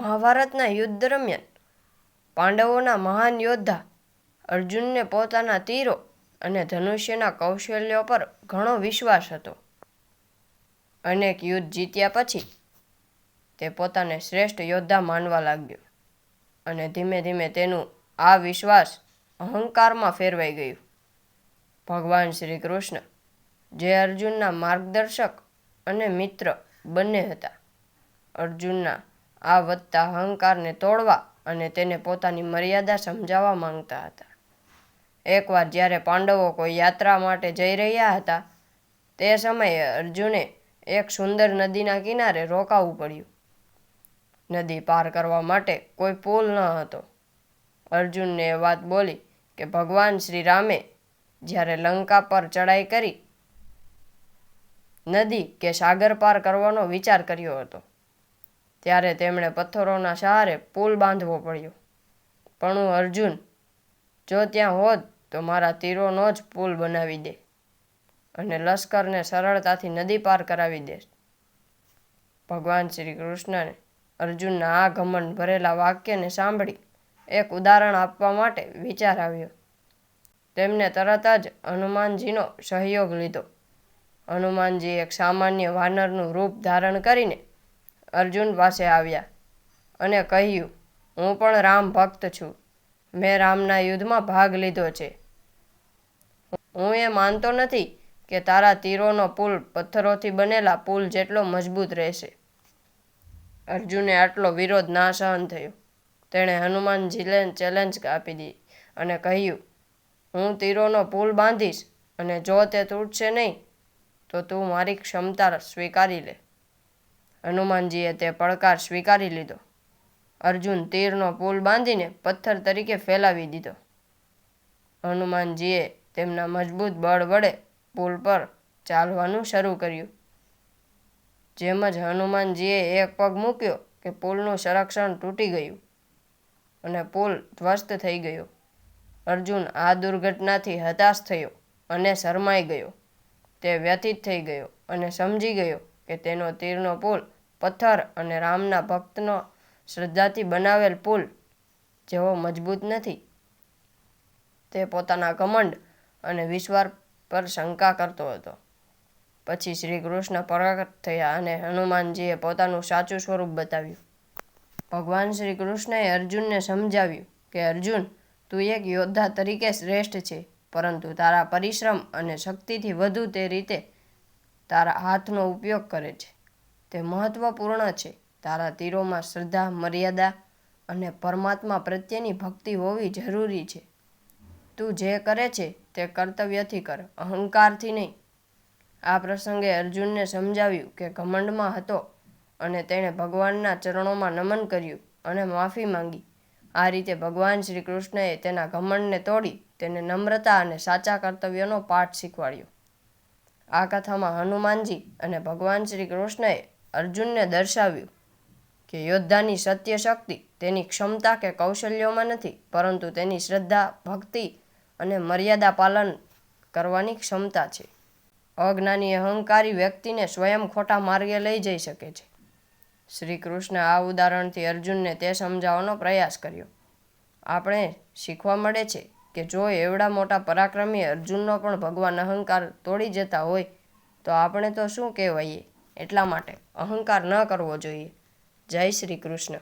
મહાભારતના યુદ્ધ દરમિયાન પાંડવોના મહાન યોદ્ધા અર્જુનને પોતાના તીરો અને ધનુષ્યના કૌશલ્યો પર ઘણો વિશ્વાસ હતો. અનેક યુદ્ધ જીત્યા પછી તે પોતાને શ્રેષ્ઠ યોદ્ધા માનવા લાગ્યો અને ધીમે ધીમે તેનું આ વિશ્વાસ અહંકારમાં ફેરવાઈ ગયું. ભગવાન શ્રી કૃષ્ણ જે અર્જુનના માર્ગદર્શક અને મિત્ર બંને હતા. અર્જુનના આ વધતા અહંકારને તોડવા અને તેને પોતાની મર્યાદા સમજાવવા માંગતા હતા. એકવાર જ્યારે પાંડવો કોઈ યાત્રા માટે જઈ રહ્યા હતા, તે સમયે અર્જુને એક સુંદર નદીના કિનારે રોકાવું પડ્યું. નદી પાર કરવા માટે કોઈ પુલ ન હતો. અર્જુનને એ વાત બોલી કે ભગવાન શ્રી રામે જ્યારે લંકા પર ચડાઈ કરી, નદી કે સાગર પાર કરવાનો વિચાર કર્યો હતો. ત્યારે તેમણે પથ્થરોના સહારે પુલ બાંધવો પડ્યો. પણ હું અર્જુન, જો ત્યાં હોત તો મારા તીરોનો જ પુલ બનાવી દે અને લશ્કરને સરળતાથી નદી પાર કરાવી દે. ભગવાન શ્રી કૃષ્ણને અર્જુનના આ ઘમંડ ભરેલા વાક્યને સાંભળી એક ઉદાહરણ આપવા માટે વિચાર આવ્યો. તેમને તરત જ હનુમાનજીનો સહયોગ લીધો. હનુમાનજી એક સામાન્ય વાનરનું રૂપ ધારણ કરીને અર્જુન પાસે આવ્યા અને કહ્યું, હું પણ રામ ભક્ત છું. મેં રામના યુદ્ધમાં ભાગ લીધો છે. હું એ માનતો નથી કે તારા તીરોનો પુલ પથ્થરોથી બનેલા પુલ જેટલો મજબૂત રહેશે. અર્જુને આટલો વિરોધ ના સહન થયો. તેણે હનુમાનજીને ચેલેન્જ આપી દી અને કહ્યું, હું તીરોનો પુલ બાંધીશ અને જો તે તૂટશે નહીં, તો તું મારી ક્ષમતા સ્વીકારી લે. હનુમાનજીએ તે પડકાર સ્વીકારી લીધો. અર્જુન તીરનો પુલ બાંધીને પથ્થર તરીકે ફેલાવી દીધો. હનુમાનજીએ તેમના મજબૂત બળ વડે પુલ પર ચાલવાનું શરૂ કર્યું. જેમ જ હનુમાનજીએ એક પગ મૂક્યો કે પુલનું સંરક્ષણ તૂટી ગયું અને પુલ ધ્વસ્ત થઈ ગયો. અર્જુન આ દુર્ઘટનાથી હતાશ થયો અને શરમાઈ ગયો. તે વ્યથિત થઈ ગયો અને સમજી ગયો કે તેનો તીરનો પુલ પથ્થર અને રામના ભક્તનો શ્રદ્ધાથી બનાવેલ પુલ જેવો મજબૂત નથી. તે પોતાના ઘમંડ અને વિશ્વાર પર શંકા કરતો હતો. પછી શ્રી કૃષ્ણ પ્રગટ થયા અને હનુમાનજીએ પોતાનું સાચું સ્વરૂપ બતાવ્યું. ભગવાન શ્રી કૃષ્ણએ અર્જુનને સમજાવ્યું કે, અર્જુન, તું એક યોદ્ધા તરીકે શ્રેષ્ઠ છે, પરંતુ તારા પરિશ્રમ અને શક્તિથી વધુ તે રીતે તારા હાથનો ઉપયોગ કરે છે. તે મહત્વપૂર્ણ છે. તારા તીરોમાં શ્રદ્ધા, મર્યાદા અને પરમાત્મા પ્રત્યેની ભક્તિ હોવી જરૂરી છે. તું જે કરે છે તે કર્તવ્યથી કર, અહંકારથી નહીં. આ પ્રસંગે અર્જુનને સમજાવ્યું કે ઘમંડમાં હતો અને તેણે ભગવાનના ચરણોમાં નમન કર્યું અને માફી માંગી. આ રીતે ભગવાન શ્રી કૃષ્ણએ તેના ઘમંડને તોડી તેને નમ્રતા અને સાચા કર્તવ્યનો પાઠ શીખવાડ્યો. આ કથામાં હનુમાનજી અને ભગવાન શ્રી કૃષ્ણએ અર્જુનને દર્શાવ્યું કે યોદ્ધાની સત્ય શક્તિ તેની ક્ષમતા કે કૌશલ્યોમાં નથી, પરંતુ તેની શ્રદ્ધા, ભક્તિ અને મર્યાદા પાલન કરવાની ક્ષમતા છે. અજ્ઞાની અહંકારી વ્યક્તિને સ્વયં ખોટા માર્ગે લઈ જઈ શકે છે. શ્રી કૃષ્ણ આ ઉદાહરણથી અર્જુનને તે સમજાવવાનો પ્રયાસ કર્યો. આપણે શીખવા મળે છે કે જો એવડા મોટા પરાક્રમી અર્જુનનો પણ ભગવાન અહંકાર તોડી જતા હોય, તો આપણે તો શું કહેવાઈએ? એટલા માટે અહંકાર ન કરવો જોઈએ. જય શ્રી કૃષ્ણ.